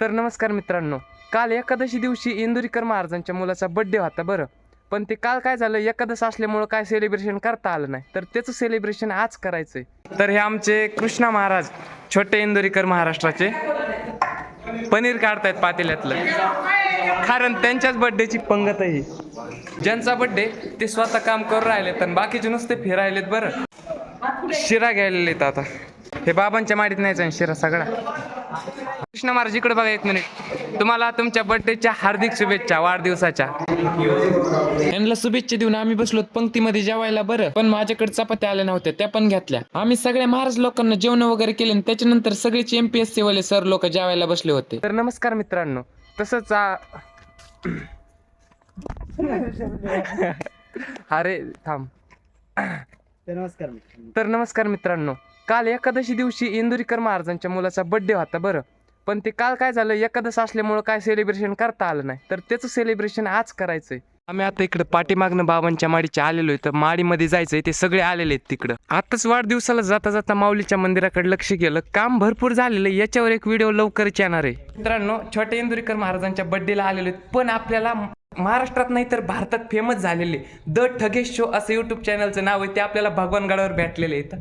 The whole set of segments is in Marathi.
तर नमस्कार मित्रांनो काल एकादशी दिवशी इंदुरीकर महाराजांच्या मुलाचा बड्डे होता बरं. पण ते काल काय झालं एकादश असल्यामुळं काय सेलिब्रेशन करता आलं नाही. तर त्याचं सेलिब्रेशन आज करायचंय. तर हे आमचे कृष्णा महाराज छोटे इंदुरीकर महाराष्ट्राचे पनीर काढतायत पातेल्यातलं. कारण त्यांच्याच बड्डेची पंगत आहे ज्यांचा बड्डे ते स्वतः काम करून राहिलेत आणि बाकीचे नुसते फिरायलेत बरं. शिरा घ्यायला आता. हे बाबांच्या माडीत नाही जाईन शिरा सगळा. कृष्ण महाराज इकडे बघा एक मिनिट तुम्हाला तुमच्या बर्थडेच्या हार्दिक शुभेच्छा वाढदिवसाच्या. यांना शुभेच्छा देऊन आम्ही बसलो पंक्तीमध्ये जेवायला बरं. पण माझ्याकडे चपात्या आल्या नव्हत्या त्या पण घेतल्या. आम्ही सगळ्या महाराज लोकांना जेवण वगैरे केले आणि त्याच्यानंतर सगळेच एमपीएससी वाले सर लोक जेवायला बसले होते. तर नमस्कार मित्रांनो. तसंच अरे थांब. नमस्कार. तर नमस्कार मित्रांनो. काल एकादशी दिवशी इंदुरीकर महाराजांच्या मुलाचा बड्डे होता बरं. पण ते काल काय झालं एकादश असल्यामुळं काय सेलिब्रेशन करता आलं नाही. तर त्याचं सेलिब्रेशन आज करायचंय. आम्ही आता इकडं पाठीमागनं बाबांच्या माडीच्या आलेलो आहे तर माडीमध्ये जायचंय ते सगळे आलेले आहेत तिकडं. आताच वाढदिवसाला जाता जाता माऊलीच्या मंदिराकडे लक्ष गेलं. काम भरपूर झालेलं याच्यावर एक व्हिडिओ लवकरच येणार आहे. मित्रांनो छोटे इंदुरीकर महाराजांच्या बड्डेला आलेलो आहेत पण आपल्याला महाराष्ट्रात नाही तर भारतात फेमस झालेले द ठगेश शो असं युट्यूब चॅनलचं नाव आहे ते आपल्याला भगवानगडावर भेटलेले आहेत.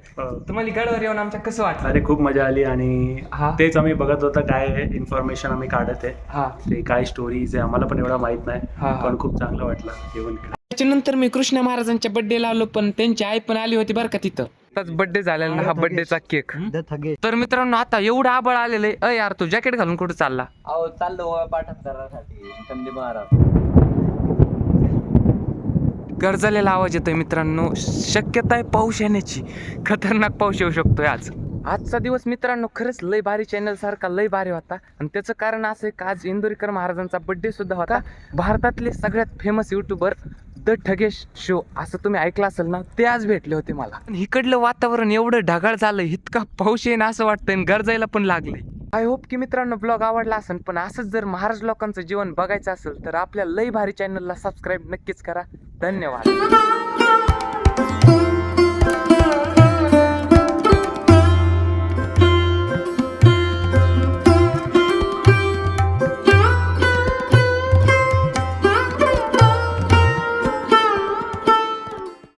तुम्हाला गडावर येऊन आमच्या कसं वाटलं? अरे खूप मजा आली आणि हा. तेच आम्ही बघत होता काय इन्फॉर्मेशन आम्ही काढत आहे. हा. ते काय स्टोरीज आहे आम्हाला पण एवढं माहीत नाही. पण खूप चांगलं वाटलं जेवण त्याच्यानंतर मी कृष्ण महाराजांच्या बड्डेला आलो पण त्यांची आई पण आली होती बरं का तिथं. आताच बड्डे झालेला ना हा बड्डेचा केक तर मित्रांनो आता एवढं आबळ आलेलं आहे. अय यार तू जॅकेट घालून कुठं चालला? अहो चाललो पाठांतरासाठी संदीप महाराज गरजलेला आवाज येतोय मित्रांनो. शक्यता आहे पाऊस येण्याची. खतरनाक पाऊस येऊ शकतोय आज. आजचा दिवस मित्रांनो खरंच लय भारी चॅनल सारखा लय भारी होता. आणि त्याचं कारण असं आहे का आज इंदोरीकर महाराजांचा बड्डे सुद्धा होता. भारतातले सगळ्यात famous YouTuber the Thugesh show असं तुम्ही ऐकलं असेल ना ते आज भेटले होते मला. आणि इकडलं वातावरण एवढं ढगाळ झालं इतका पाऊस येईन असं वाटतंय आणि गरजायला पण लागले आय होप की मित्रांनो ब्लॉग आवडला असेल पण असंच जर महाराज लोकांचं जीवन बघायचं असेल तर आपल्या लय भारी चॅनलला सबस्क्राईब नक्कीच करा. धन्यवाद.